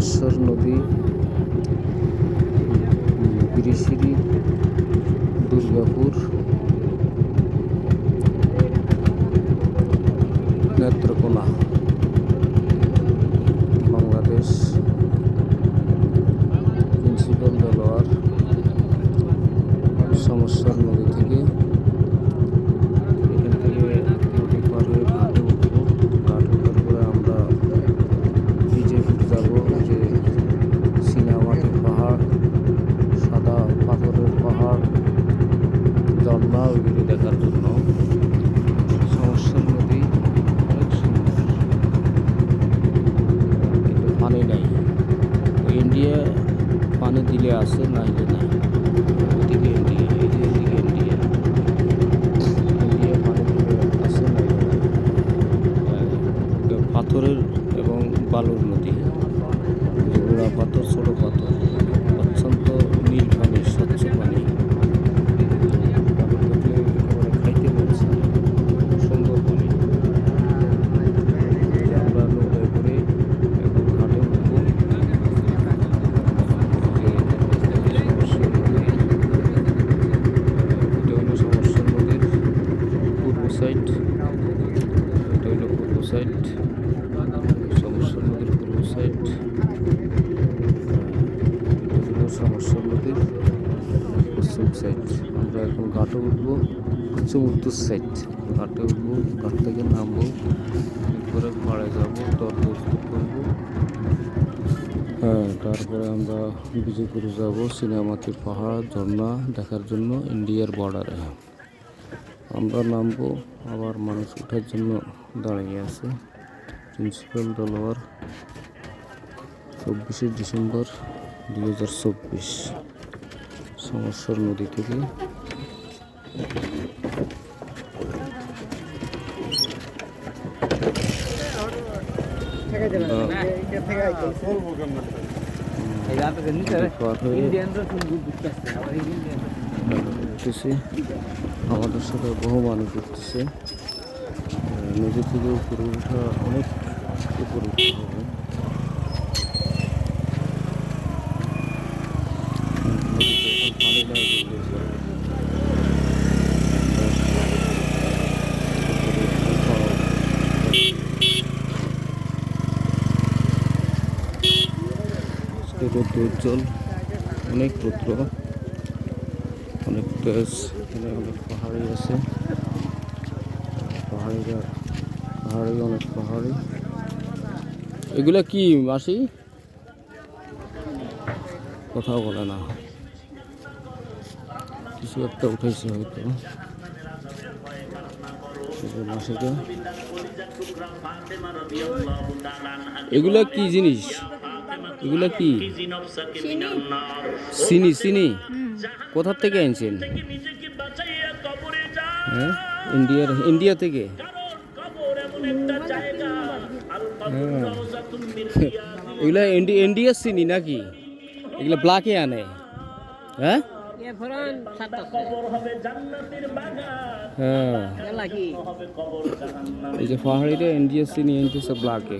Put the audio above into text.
সমস্যার নদী বিরিশিরি দুর্গাপুর নেত্রকোনা বাংলাদেশ প্রিন্সিপাল দেলোয়ার সমস্যার নদী থেকে এখান থেকে নদী পার হয়ে ঘাটে উঠবো ঘাট ওঠার পরে আমরা বিজেপুর যাব যে সিনেমাটির পাহাড় সাদা পাথরের পাহাড় ঝর্ণা ওইগুলি দেখার জন্য সমস্যার নদী অনেক সুন্দর কিন্তু পানি নাই ইন্ডিয়া পানি দিলে আসে নাইলে নাই ওদিকে ইন্ডিয়া এদিকে ইন্ডিয়া ইন্ডিয়া পানি দিলে পাথরের এবং বালুর নদী গোড়া পাথর ছোট পাথর অত্যন্ত নীল পানি স্বচ্ছ পানি পানি দেখলে একেবারে খাইতে পারছি না। সুন্দর পানি এই যে আমরা নৌকায় করে এখন ঘাটে উঠবো যে সমস্যার নদী এটা হলো সমস্যার নদীর পূর্ব সাইড এটা হলো পূর্ব সাইড সমস্যার নদীর পূর্ব সাইড সমস্যার নদীর পশ্চিম সাইড। আমরা এখন ঘাটে উঠবো, পশ্চিম উত্তর সাইড। ঘাটে উঠবো, ঘাট থেকে নামবো, এরপরে পাড়ে যাব দর করব। হ্যাঁ তারপরে আমরা বিজয়পুর যাব সিনেমাটির পাহাড়, ঝর্ণা দেখার জন্য ইন্ডিয়ার বর্ডারে। আমরা নামবো আবার মানুষ ওঠার জন্য দাঁড়িয়ে আছে প্রিন্সিপাল দলোয়ার চব্বিশে ডিসেম্বর দুই হাজার চব্বিশ সমস্যার নদী থেকে পার হয়ে উঠতেছে আমাদের সাথে বহু মানুষ উঠতেছে নদী থেকে উপরে ওঠা অনেক উপরে উঠতে হবে রৌদ্র উজ্জ্বল অনেক রৌদ্র তেজ এখানে অনেক পাহাড়ি আছে পাহাড়িরা পাহাড়ি অনেক পাহাড়ি এগুলা কি মাসি? কথা বলে না। কিছু একটা উঠেছে হয়তো। এগুলা কি জিনিস? এগুলা কি? চিনি। চিনি কোথার থেকে এনেছেন? হ্যাঁ? ইন্ডিয়ার ইন্ডিয়া থেকে? হ্যাঁ। এগুলো ইন্ডিয়ার চিনি নাকি? এগুলো ব্ল্যাকে আনে। হ্যাঁ? হ্যাঁ। এই যে পাহাড়িটা ইন্ডিয়ার চিনি এনেছে সব ব্ল্যাকে